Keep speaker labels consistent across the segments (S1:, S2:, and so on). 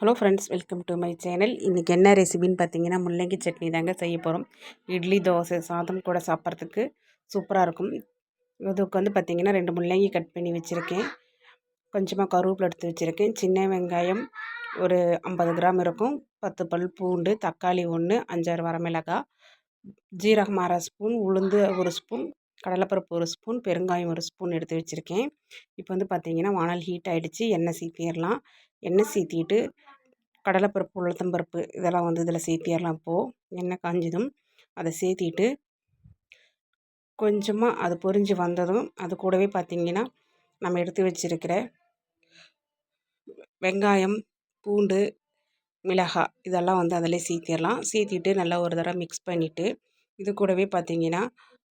S1: Hello friends welcome to my channel. இன்றைக்கி என்ன ரெசிபின்னு பார்த்தீங்கன்னா முள்ளங்கி சட்னி தாங்க செய்ய போகிறோம் இட்லி தோசை சாதம் கூட சாப்பிட்றதுக்கு சூப்பராக இருக்கும். இதுக்கு வந்து பார்த்திங்கன்னா ரெண்டு முள்ளங்கி கட் பண்ணி வச்சுருக்கேன். கொஞ்சமாக கருவேப்பிலை எடுத்து வச்சுருக்கேன். சின்ன வெங்காயம் ஒரு ஐம்பது கிராம் இருக்கும். பத்து பல் பூண்டு தக்காளி ஒன்று அஞ்சாறு வரமிளகாய் ஜீரகம் அரை ஸ்பூன் உளுந்து ஒரு ஸ்பூன் கடலைப்பருப்பு ஒரு ஸ்பூன் பெருங்காயம் ஒரு ஸ்பூன் எடுத்து வச்சுருக்கேன். இப்போ வந்து பார்த்திங்கன்னா வானல் ஹீட் ஆகிடுச்சு எண்ணெய் சீத்திடலாம் எண்ணெய் சீத்திட்டு கடலைப்பருப்பு உளுத்தம்பருப்பு இதெல்லாம் வந்து இதில் சேர்த்திடலாம் இப்போது எண்ணெய் காஞ்சதும் அதை சேர்த்திட்டு கொஞ்சமாக அது பொரிஞ்சு வந்ததும் அது கூடவே பார்த்திங்கன்னா நம்ம எடுத்து வச்சுருக்கிற வெங்காயம் பூண்டு மிளகாய் இதெல்லாம் வந்து அதில் சேர்த்திடலாம் சேர்த்திட்டு நல்லா ஒரு தடவை மிக்ஸ் பண்ணிவிட்டு இது கூடவே பார்த்திங்கன்னா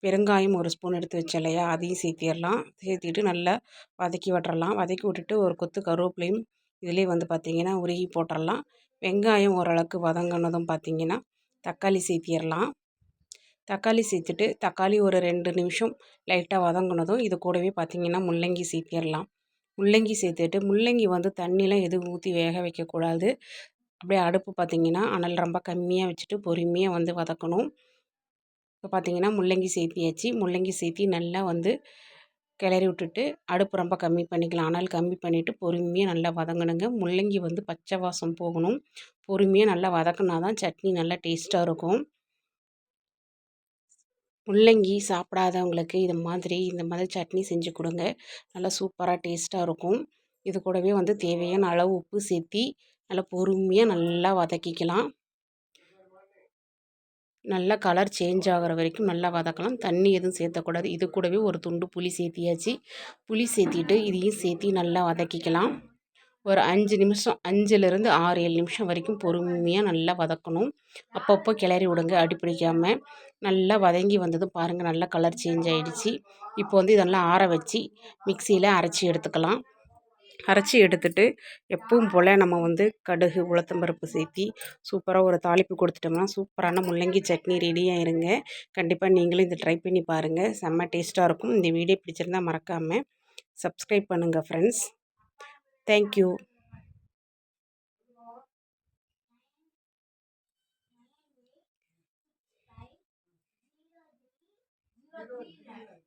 S1: பெருங்காயம் ஒரு ஸ்பூன் எடுத்து வச்சேன் இல்லையா? அதையும் சேர்த்திடலாம் சேர்த்திட்டு நல்லா வதக்கி விட்டுறலாம். வதக்கி விட்டுட்டு ஒரு கொத்து கருவேப்பிலையும் இதுலேயே வந்து பார்த்திங்கன்னா உருகி போட்டுடலாம் வெங்காயம் ஓரளவுக்கு வதங்கினதும் பார்த்திங்கன்னா தக்காளி சேர்த்திடலாம் தக்காளி சேர்த்துட்டு தக்காளி ஒரு ரெண்டு நிமிஷம் லைட்டாக வதங்கினதும் இது கூடவே பார்த்திங்கன்னா முள்ளங்கி சேர்த்திடலாம் முள்ளங்கி சேர்த்துட்டு முள்ளங்கி வந்து தண்ணிலாம் எதுவும் ஊற்றி வேக வைக்கக்கூடாது. அப்படியே அடுப்பு பார்த்திங்கன்னா அனல் ரொம்ப கம்மியாக வச்சுட்டு பொறுமையாக வந்து வதக்கணும். இப்போ பார்த்திங்கன்னா முள்ளங்கி சேர்த்தியாச்சு முள்ளங்கி சேர்த்தி நல்லா வந்து கிளறி விட்டுட்டு அடுப்பு ரொம்ப கம்மி பண்ணிக்கலாம். அனல் கம்மி பண்ணிவிட்டு பொறுமையாக நல்லா வதங்கணுங்க. முள்ளங்கி வந்து பச்சை வாசம் போகணும். பொறுமையாக நல்லா வதக்கினா தான் சட்னி நல்லா டேஸ்ட்டாக இருக்கும். முள்ளங்கி சாப்பிடாதவங்களுக்கு இது மாதிரி இந்த மாதிரி சட்னி செஞ்சு கொடுங்க. நல்லா சூப்பராக டேஸ்ட்டாக இருக்கும். இது கூடவே வந்து தேவையான அளவு உப்பு சேர்த்தி நல்லா பொறுமையாக நல்லா வதக்கிக்கலாம். நல்லா கலர் சேஞ்ச் ஆகிற வரைக்கும் நல்லா வதக்கலாம். தண்ணி எதுவும் சேர்த்தக்கூடாது. இது கூடவே ஒரு துண்டு புளி சேர்த்தியாச்சு. புளி சேர்த்திட்டு இதையும் சேர்த்தி நல்லா வதக்கிக்கலாம். ஒரு அஞ்சு நிமிஷம் அஞ்சுலேருந்து ஆறு ஏழு நிமிஷம் வரைக்கும் பொறுமையாக நல்லா வதக்கணும். அப்பப்போ கிளறி விடுங்க அடிப்பிடிக்காமல் நல்லா வதங்கி வந்ததும் பாருங்கள் நல்லா கலர் சேஞ்ச் ஆகிடுச்சி இப்போ வந்து இதெல்லாம் ஆற வச்சு மிக்சியில் அரைச்சி எடுத்துக்கலாம். அரைச்சி எடுத்துட்டு எப்பவும் போல் நம்ம வந்து கடுகு உளுத்தம்பருப்பு சேர்த்தி சூப்பராக ஒரு தாளிப்பு கொடுத்துட்டோம்னா சூப்பரான முள்ளங்கி சட்னி ரெடி ஆயிருங்க. கண்டிப்பாக நீங்களும் இதை ட்ரை பண்ணி பாருங்கள் செம்ம டேஸ்ட்டாக இருக்கும். இந்த வீடியோ பிடிச்சிருந்தா மறக்காமல் சப்ஸ்கிரைப் பண்ணுங்கள் ஃப்ரெண்ட்ஸ் தேங்க்யூ Thank you.